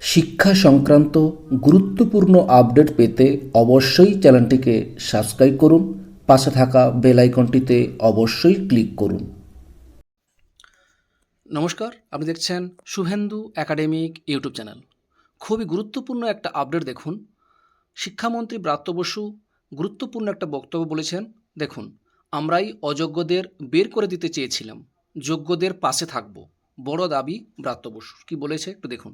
শিক্ষা সংক্রান্ত গুরুত্বপূর্ণ আপডেট পেতে অবশ্যই চ্যানেলটিকে সাবস্ক্রাইব করুন, পাশে থাকা বেল আইকনটিতে অবশ্যই ক্লিক করুন। নমস্কার, আপনি দেখছেন শুভেন্দু একাডেমিক ইউটিউব চ্যানেল। খুবই গুরুত্বপূর্ণ একটা আপডেট দেখুন। শিক্ষামন্ত্রী ব্রাত্য বসু গুরুত্বপূর্ণ একটা বক্তব্য বলেছেন, দেখুন, আমরাই অযোগ্যদের বের করে দিতে চেয়েছিলাম, যোগ্যদের পাশে থাকব। বড় দাবি ব্রাত্য বসু কী বলেছে একটু দেখুন।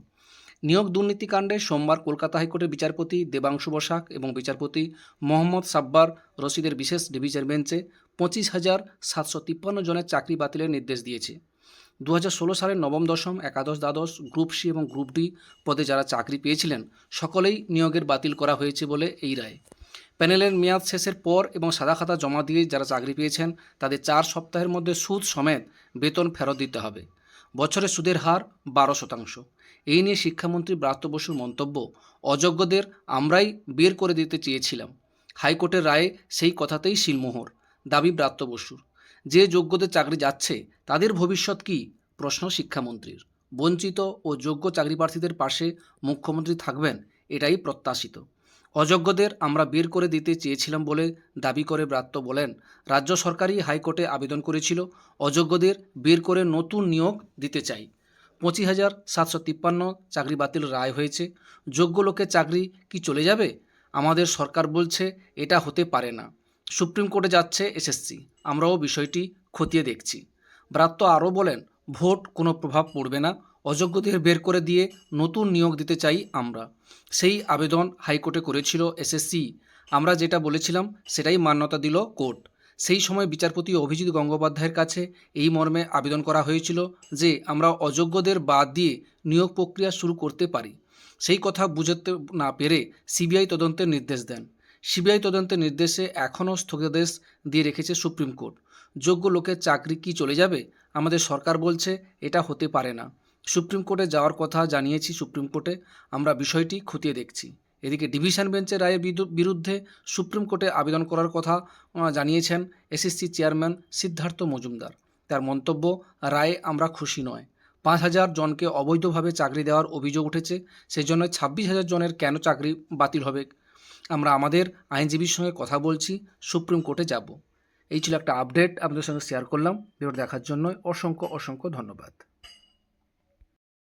নিয়োগ দুর্নীতিকাণ্ডে সোমবার কলকাতা হাইকোর্টের বিচারপতি দেবাংশু বসাক এবং বিচারপতি মোহাম্মদ সাব্বার রশিদের বিশেষ ডিভিশন বেঞ্চে পঁচিশ হাজার সাতশো তিপ্পান্ন জনের চাকরি বাতিলের নির্দেশ দিয়েছে। দু হাজার ষোলো সালের নবম দশম, একাদশ দ্বাদশ, গ্রুপ সি এবং গ্রুপ ডি পদে যারা চাকরি পেয়েছিলেন, সকলেই নিয়োগের বাতিল করা হয়েছে বলে এই রায়। প্যানেলের মেয়াদ শেষের পর এবং সাদা খাতা জমা দিয়ে যারা চাকরি পেয়েছেন, তাদের চার সপ্তাহের মধ্যে সুদ সমেত বেতন ফেরত দিতে হবে। বছরে সুদের হার বারো শতাংশ। এই নিয়ে শিক্ষামন্ত্রী ব্রাত্য বসুর মন্তব্য, অযোগ্যদের আমরাই বের করে দিতে চেয়েছিলাম। হাইকোর্টের রায়ে সেই কথাতেই শিলমোহর। দাবি ব্রাত্য বসুর। যে যোগ্যদের চাকরি যাচ্ছে, তাদের ভবিষ্যৎ কি? প্রশ্ন শিক্ষামন্ত্রীর। বঞ্চিত ও যোগ্য চাকরি প্রার্থীদের পাশে মুখ্যমন্ত্রী থাকবেন, এটাই প্রত্যাশিত। অযোগ্যদের আমরা বের করে দিতে চেয়েছিলাম বলে দাবি করে ব্রাত্য বলেন। রাজ্য সরকারই হাইকোর্টে আবেদন করেছিল, অযোগ্যদের বের করে নতুন নিয়োগ দিতে চাই। পঁচিশ হাজার সাতশো তিপ্পান্ন চাকরি বাতিল রায় হয়েছে। যোগ্য লোকের চাকরি কি চলে যাবে? আমাদের সরকার বলছে এটা হতে পারে না। সুপ্রিম কোর্টে যাচ্ছে এসএসসি। আমরাও বিষয়টি খতিয়ে দেখছি। ব্রাত্য আরও বলেন, ভোট কোনো প্রভাব পড়বে না। অযোগ্যদের বের করে দিয়ে নতুন নিয়োগ দিতে চাই আমরা। সেই আবেদন হাইকোর্টে করেছিল এসএসসি আমরা যেটা বলেছিলাম, সেটাই মান্যতা দিল কোর্ট। সেই সময় বিচারপতি অভিজিৎ গঙ্গোপাধ্যায়ের কাছে এই মর্মে আবেদন করা হয়েছিল যে, আমরা অযোগ্যদের বাদ দিয়ে নিয়োগ প্রক্রিয়া শুরু করতে পারি। সেই কথা বুঝতে না পেরে সিবিআই তদন্তের নির্দেশ দেন। সিবিআই তদন্তের নির্দেশে এখনও স্থগিতাদেশ দিয়ে রেখেছে সুপ্রিম কোর্ট। যোগ্য লোকের চাকরি কি চলে যাবে? আমাদের সরকার বলছে, এটা হতে পারে না। সুপ্রিম কোর্টে যাওয়ার কথা জানিয়েছি সুপ্রিম কোর্টে। আমরা বিষয়টি খতিয়ে দেখছি। এদিকে ডিভিশন বেঞ্চের রায়ের বিরু- বিরুদ্ধে সুপ্রিম কোর্টে আবেদন করার কথা জানিয়েছেন এসএসসি চেয়ারম্যান সিদ্ধার্থ মজুমদার। তার মন্তব্য, রায়ে আমরা খুশি নয়। পাঁচ হাজার জনকে অবৈধভাবে চাকরি দেওয়ার অভিযোগ উঠেছে সেই জন্য ছাব্বিশ হাজার জনের কেন চাকরি বাতিল হবে? আমরা আমাদের আইনজীবীর সঙ্গে কথা বলছি, সুপ্রিম কোর্টে যাব। এই ছিল একটা আপডেট, আপনাদের সঙ্গে শেয়ার করলাম। ভিডিওটা দেখার জন্য অসংখ্য অসংখ্য ধন্যবাদ।